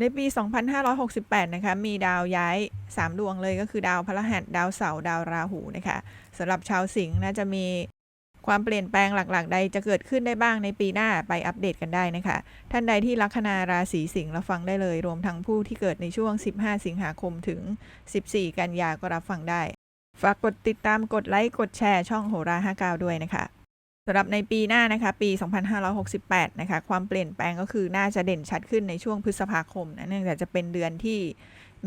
ในปี 2568 นะคะ มีดาวย้าย 3 ดวงเลยก็คือดาวพฤหัส ดาวเสาร์ ดาวราหูนะคะสำหรับชาวสิงห์น่าจะมีความเปลี่ยนแปลงหลักๆ ใดจะเกิดขึ้นได้บ้างในปีหน้าไปอัปเดตกันได้นะคะ ท่านใดที่ลัคนาราศีสิงห์รับฟังได้เลย รวมทั้งผู้ที่เกิดในช่วง 15 สิงหาคมถึง 14 กันยาก็รับฟังได้ ฝากกดติดตามกดไลค์กดแชร์ช่องโหรา59ด้วยนะคะ สำหรับในปีหน้านะคะปี 2568 นะคะความเปลี่ยนแปลงก็คือน่าจะเด่นชัดขึ้นในช่วงพฤษภาคมนะเนื่องจากจะเป็นเดือนที่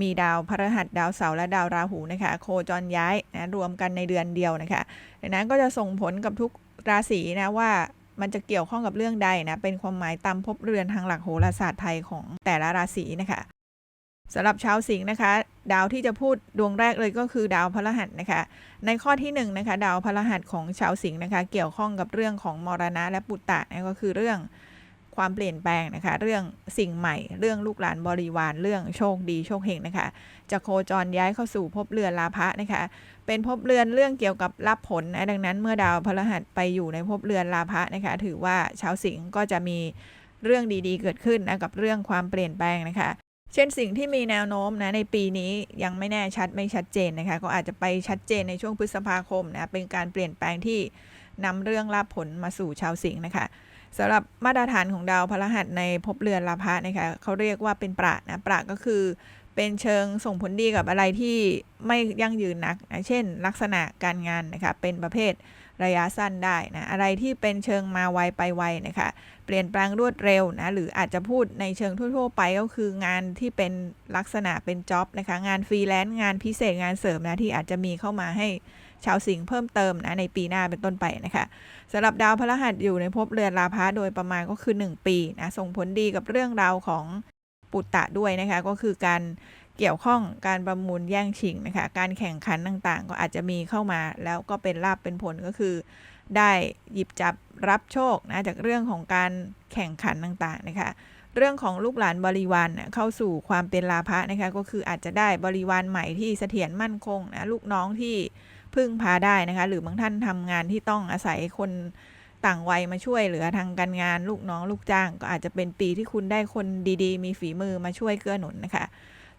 มีดาวพฤหัสดาวเสาร์และดาวราหูนะคะโคจรย้ายนะรวมกันในเดือนเดียวนะคะดังนั้นก็จะส่งผลกับทุกราศีนะว่ามันจะเกี่ยวข้องกับเรื่องใดนะเป็นความหมายตามภพเรือนทางหลักโหราศาสตร์ไทยของแต่ละราศีนะคะ สำหรับชาวสิงห์นะคะ ดาวที่จะพูดดวงแรกเลยก็คือดาวพฤหัสนะคะ ในข้อที่1นงนะคะ ดาวพฤหัสของชาวสิงห์นะคะ เกี่ยวข้องกับเรื่องของมรณะและปุตตะนะก็คือเรื่องความเปลี่ยนแปลงนะคะ เรื่องสิ่งใหม่ เรื่องลูกหลานบริวารเรื่องโชคดีโชคเฮงนะคะ จะโคจรย้ายเข้าสู่ภพเรือนลาภะนะคะ เป็นภพเรือนเรื่องเกี่ยวกับรับผลนะดังนั้นเมื่อดาวพฤหัสไปอยู่ในภพเรือนลาภะนะคะ ถือว่าชาวสิงห์ก็จะมีเรื่องดีๆ เกิดขึ้นนะกับเรื่องความเปลี่ยนแปลงนะคะ เช่นสิ่งที่มีแนวโน้มนะในปีนี้ยังไม่แน่ชัดไม่ชัดเจนนะคะก็อาจจะไปชัดเจนในช่วงพฤษภาคมนะเป็นการเปลี่ยนแปลงที่นำเรื่องลาภผลมาสู่ชาวสิงห์นะคะสำหรับมาตรฐานของดาวพฤหัสในภพเรือนลาภะนะคะเขาเรียกว่าเป็นประนะประก็คือเป็นเชิงส่งผลดีกับอะไรที่ไม่ยั่งยืนนักนะเช่น ลักษณะการงานนะคะเป็นประเภท ระยะสั้นได้นะอะไรที่เป็นเชิงมาไวไปไวนะคะเปลี่ยนแปลงรวดเร็วนะหรืออาจจะพูดในเชิงทั่ว ๆ ไปก็คืองานที่เป็นลักษณะเป็นจ็อบนะคะงานฟรีแลนซ์งานพิเศษงานเสริมนะที่อาจจะมีเข้ามาให้ชาวสิงห์เพิ่มเติมนะในปีหน้าเป็นต้นไปนะคะสำหรับดาวพฤหัสอยู่ในภพเรือนราพะโดยประมาณก็คือ 1 ปีนะส่งผลดีกับเรื่องราวของปุตตะด้วยนะคะก็คือการ เกี่ยวข้องการประมูลแย่งชิงนะคะการแข่งขันต่างๆ ก็อาจจะมีเข้ามาแล้วก็เป็นลาบเป็นผลก็คือ ได้หยิบจับรับโชคนะจากเรื่องของการแข่งขันต่างๆนะคะเรื่องของลูกหลานบริวารเข้าสู่ความเป็นลาภะนะคะก็คืออาจจะได้บริวารใหม่ที่เสถียรมั่นคงนะลูกน้องที่พึ่งพาได้นะคะหรือบางท่านทำงานที่ต้องอาศัยคนต่างวัยมาช่วยเหลือทางการงานลูกน้องลูกจ้าง ก็อาจจะเป็นปีที่คุณได้คนดีๆ มีฝีมือมาช่วยเกื้อหนุนนะคะ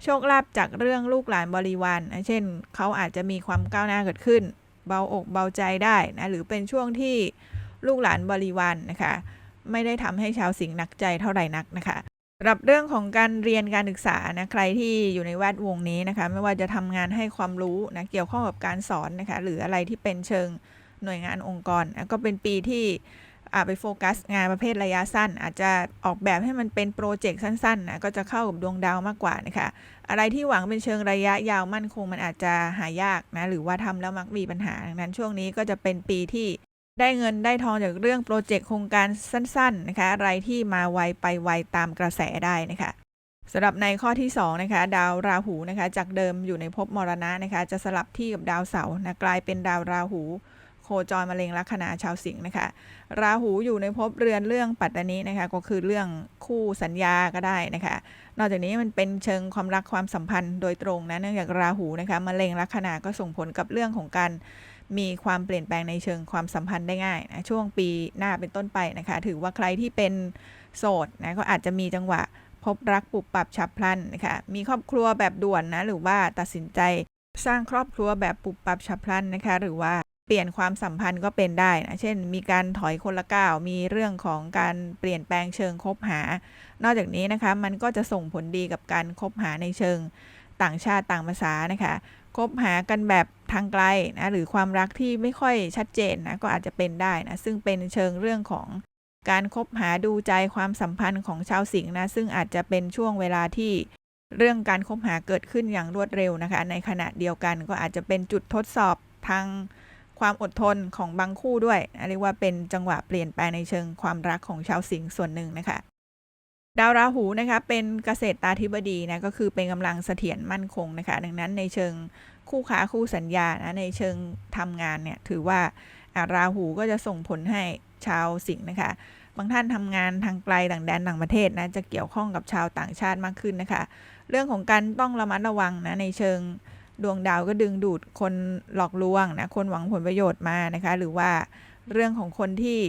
โชคลาภจากเรื่องลูกหลานบริวารนะเช่น เขาอาจจะมีความก้าวหน้าเกิดขึ้น เบาอกเบาใจได้นะหรือเป็นช่วงที่ลูกหลานบริวารนนะคะ ไม่ได้ทำให้ชาวสิงห์หนักใจเท่าไหร่นักนะคะสำหรับเรื่องของการเรียนการศึกษานะใครที่อยู่ในแวดวงนี้นะคะ ไม่ว่าจะทำงานให้ความรู้นะเกี่ยวข้องกับการสอนนะคะ หรืออะไรที่เป็นเชิงหน่วยงานองค์กรนะก็เป็นปีที่ ไปโฟกัสงานประเภทระยะสั้น อาจจะออกแบบให้มันเป็นโปรเจกต์สั้นๆนะก็จะเข้ากับดวงดาวมากกว่านะคะอะไรที่หวังเป็นเชิงระยะยาวมั่นคงมันอาจจะหายากนะหรือว่าทำแล้วมักมีปัญหาดังนั้นช่วงนี้ก็จะเป็นปีที่ได้เงินได้ทองจากเรื่องโปรเจกต์โครงการสั้นๆนะคะอะไรที่มาไวไปไวตามกระแสได้นะคะสำหรับในข้อที่2นะคะดาวราหูนะคะจากเดิมอยู่ในภพมรณะนะคะจะสลับที่กับดาวเสาร์นะกลายเป็นดาวราหู โคจรมะเร็งลัคนาชาวสิงห์นะคะ ราหูอยู่ในภพเรือนเรื่องปัตตานีนะคะ ก็คือเรื่องคู่สัญญาก็ได้นะคะ นอกจากนี้มันเป็นเชิงความรักความสัมพันธ์โดยตรงนะเนื่องจากราหูนะคะมะเร็งลัคนาก็ส่งผลกับเรื่องของการมีความเปลี่ยนแปลงในเชิงความสัมพันธ์ได้ง่ายนะช่วงปีหน้าเป็นต้นไปนะคะ ถือว่าใครที่เป็นโสดนะก็อาจจะมีจังหวะพบรักปุบปับฉับพลันนะคะมีครอบครัวแบบด่วนนะหรือว่าตัดสินใจสร้างครอบครัวแบบปุบปับฉับพลันนะคะ หรือว่า เปลี่ยนความสัมพันธ์ก็เป็นได้นะเช่น มีการถอยคนละก้าว มีเรื่องของการเปลี่ยนแปลงเชิงคบหา นอกจากนี้นะคะ มันก็จะส่งผลดีกับการคบหาในเชิงต่างชาติต่างภาษานะคะ คบหากันแบบทางไกลนะ หรือความรักที่ไม่ค่อยชัดเจนนะ ก็อาจจะเป็นได้นะ ซึ่งเป็นเชิงเรื่องของการคบหาดูใจความสัมพันธ์ของชาวสิงห์นะ ซึ่งอาจจะเป็นช่วงเวลาที่เรื่องการคบหาเกิดขึ้นอย่างรวดเร็วนะคะ ในขณะเดียวกันก็อาจจะเป็นจุดทดสอบทาง ความอดทนของบางคู่ด้วยเรียกว่าเป็นจังหวะเปลี่ยนแปลงในเชิงความรักของชาวสิงห์ส่วนหนึ่งนะคะ ดาวราหูนะคะเป็นเกษตรตาธิบดีนะก็คือเป็นกำลังเสถียรมั่นคงนะคะ ดังนั้นในเชิงคู่ค้าคู่สัญญานะในเชิงทำงานเนี่ยถือว่าราหูก็จะส่งผลให้ชาวสิงห์นะคะบางท่านทำงานทางไกลต่างแดนต่างประเทศนะจะเกี่ยวข้องกับชาวต่างชาติมากขึ้นนะคะ เรื่องของการต้องระมัดระวังนะในเชิง ดวงดาวก็ดึงดูดคนหลอกลวงนะคนหวังผลประโยชน์มานะคะ หรือว่าเรื่องของคนที่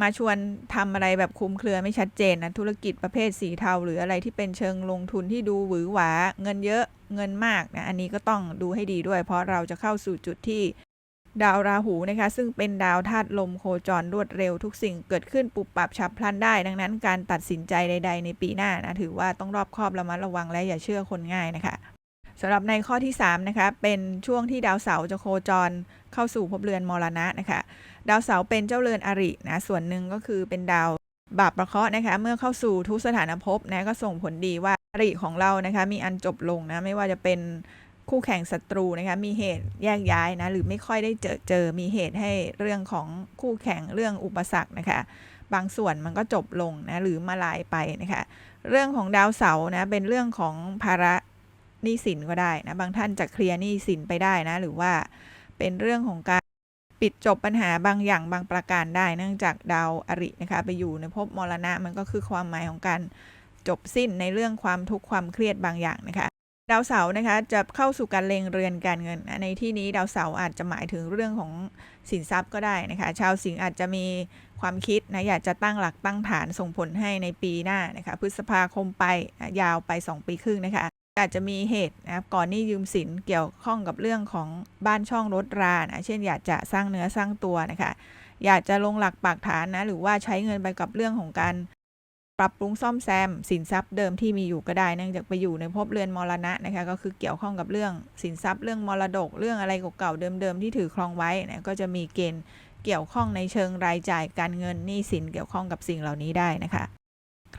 มาชวนทำอะไรแบบคลุมเครือไม่ชัดเจนนะธุรกิจประเภทสีเทา หรืออะไรที่เป็นเชิงลงทุนที่ดูหวือหวา เงินเยอะเงินมากนะอันนี้ก็ต้องดูให้ดีด้วย เพราะเราจะเข้าสู่จุดที่ดาวราหูนะคะ ซึ่งเป็นดาวธาตุลมโคจรรวดเร็วทุกสิ่งเกิดขึ้นปุบปับฉับพลันได้ ดังนั้นการตัดสินใจใด ๆ ในปีหน้านะถือว่าต้องรอบคอบระมัดระวังและอย่าเชื่อคนง่ายนะคะ สำหรับในข้อที่3นะคะเป็นช่วงที่ดาวเสาร์จะโคจรเข้าสู่ภพเรือนมรณะนะคะดาวเสาร์เป็นเจ้าเรือนอรินะส่วนหนึ่งก็คือเป็นดาวบาปประเคราะห์นะคะเมื่อเข้าสู่ทุกสถานภพนะก็ส่งผลดีว่าอริของเรานะคะมีอันจบลงนะไม่ว่าจะเป็นคู่แข่งศัตรูนะคะมีเหตุแยกย้ายนะหรือไม่ค่อยได้เจอเจอมีเหตุให้เรื่องของคู่แข่งเรื่องอุปสรรคนะคะบางส่วนมันก็จบลงนะหรือมาลายไปนะคะเรื่องของดาวเสาร์นะเป็นเรื่องของภาระ หนี้สินก็ได้นะ บางท่านจะเคลียร์หนี้สินไปได้นะ หรือว่าเป็นเรื่องของการปิดจบปัญหาบางอย่างบางประการได้ เนื่องจากดาวอรินะคะ ไปอยู่ในภพมรณะมันก็คือความหมายของการจบสิ้นในเรื่องความทุกข์ความเครียดบางอย่างนะคะดาวเสาร์นะคะจะเข้าสู่การเลงเรือนการเงินนะในที่นี้ดาวเสาร์อาจจะหมายถึงเรื่องของสินทรัพย์ก็ได้นะคะ ชาวสิงห์อาจจะมีความคิดนะอยากจะตั้งหลักตั้งฐานส่งผลให้ในปีหน้านะคะพฤษภาคมไปยาวไป 2 ปีครึ่งนะคะ อาจจะมีเหตุนะครับก่อนหนี้ยืมสินเกี่ยวข้องกับเรื่องของบ้านช่องรถรานะเช่นอยากจะสร้างเนื้อสร้างตัวนะคะอยากจะลงหลักปักฐานนะหรือว่าใช้เงินไปกับเรื่องของการปรับปรุงซ่อมแซมสินทรัพย์เดิมที่มีอยู่ก็ได้เนื่องจากไปอยู่ในภพเรือนมรณะนะคะก็คือเกี่ยวข้องกับเรื่องสินทรัพย์เรื่องมรดกเรื่องอะไรเก่าๆเดิมๆที่ถือครองไว้นะก็จะมีเกณฑ์เกี่ยวข้องในเชิงรายจ่ายการเงินหนี้สินเกี่ยวข้องกับสิ่งเหล่านี้ได้นะคะ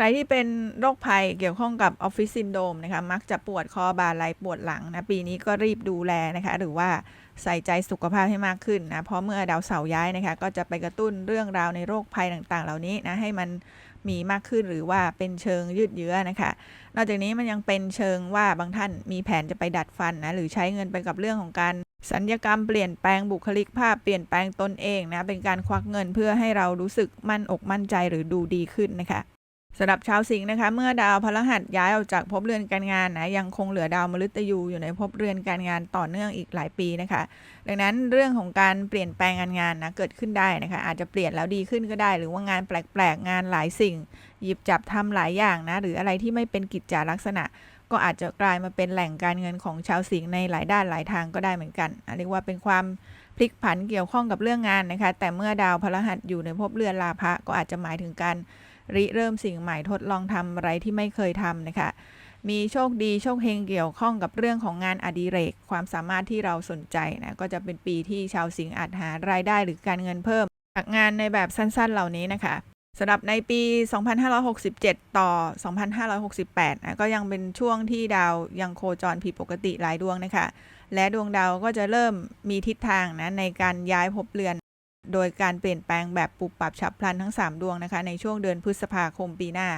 รที่เป็นโรคภัยเกี่ยวข้องกับออฟฟิศซินโดมนะคะ มักจะปวดคอบ่าไหล่ปวดหลังนะ ปีนี้ก็รีบดูแลนะคะ หรือว่าใส่ใจสุขภาพให้มากขึ้นนะ เพราะเมื่อดาวเสาร์ย้ายนะคะ ก็จะไปกระตุ้นเรื่องราวในโรคภัยต่างๆ เหล่านี้นะ ให้มันมีมากขึ้นหรือว่าเป็นเชิงยืดเยื้อนะคะ นอกจากนี้มันยังเป็นเชิงว่าบางท่านมีแผนจะไปดัดฟันนะหรือใช้เงินไปกับเรื่องของการสัญญกรรมเปลี่ยนแปลงบุคลิกภาพเปลี่ยนแปลงตนเองนะเป็นการควักเงินเพื่อให้เรารู้สึกมั่นอกมั่นใจหรือดูดีขึ้นนะคะ สำหรับชาวสิงห์นะคะ เมื่อดาวพฤหัสย้ายออกจากภพเรือนการงานนะยังคงเหลือดาวมฤตยูอยู่ในภพเรือนการงานต่อเนื่องอีกหลายปีนะคะ ดังนั้นเรื่องของการเปลี่ยนแปลงงานงานนะเกิดขึ้นได้นะคะ อาจจะเปลี่ยนแล้วดีขึ้นก็ได้ หรือว่างานแปลกๆงานหลายสิ่ง หยิบจับทำหลายอย่างนะหรืออะไรที่ไม่เป็นกิจจาลักษณะ ก็อาจจะกลายมาเป็นแหล่งการเงินของชาวสิงห์ในหลายด้านหลายทางก็ได้เหมือนกันเรียกว่าเป็นความพลิกผันเกี่ยวข้องกับเรื่องงานนะคะ แต่เมื่อดาวพฤหัสอยู่ในภพเรือนลาภะก็อาจจะหมายถึงการ ริเริ่มสิ่งใหม่ทดลองทำอะไรที่ไม่เคยทำนะคะ มีโชคดีโชคเฮงเกี่ยวข้องกับเรื่องของงานอดิเรก ความสามารถที่เราสนใจนะก็จะเป็นปีที่ชาวสิงห์อาจหารายได้หรือการเงินเพิ่ม จากงานในแบบสั้นๆ เหล่านี้นะคะสำหรับในปี 2567 ต่อ 2568นะก็ยังเป็นช่วงที่ดาวยังโคจรผิดปกติหลายดวงนะคะ และดวงดาวก็จะเริ่มมีทิศทางนะในการย้ายภพเรือน โดยการเปลี่ยนแปลงแบบปุบปรับฉับพลันทั้ง 3 ดวงนะคะ ในช่วงเดือนพฤษภาคมปีหน้า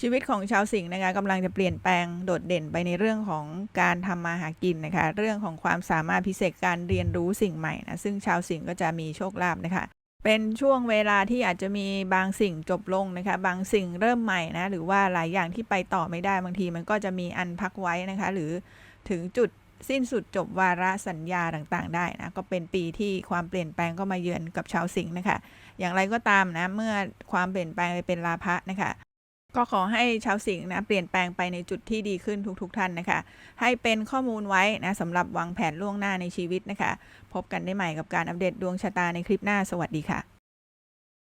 ชีวิตของชาวสิงห์นะคะกำลังจะเปลี่ยนแปลงโดดเด่นไปในเรื่องของการทำมาหากินนะคะ เรื่องของความสามารถพิเศษการเรียนรู้สิ่งใหม่นะซึ่งชาวสิงห์ก็จะมีโชคลาภนะคะเป็นช่วงเวลาที่อาจจะมีบางสิ่งจบลงนะคะ บางสิ่งเริ่มใหม่นะ หรือว่าหลายอย่างที่ไปต่อไม่ได้บางทีมันก็จะมีอันพักไว้นะคะ หรือถึงจุด สิ้นสุดจบวาระสัญญาต่างๆ ได้นะก็เป็นปีที่ความเปลี่ยนแปลงก็มาเยือนกับชาวสิงห์นะคะ อย่างไรก็ตามนะเมื่อความเปลี่ยนแปลงไปเป็นลาภะนะคะ ก็ขอให้ชาวสิงห์นะเปลี่ยนแปลงไปในจุดที่ดีขึ้นทุกๆทท่านนะคะ ให้เป็นข้อมูลไว้นะสำหรับวางแผนล่วงหน้าในชีวิตนะคะ พบกันได้ใหม่กับการอัปเดตดวงชะตาในคลิปหน้าสวัสดีค่ะ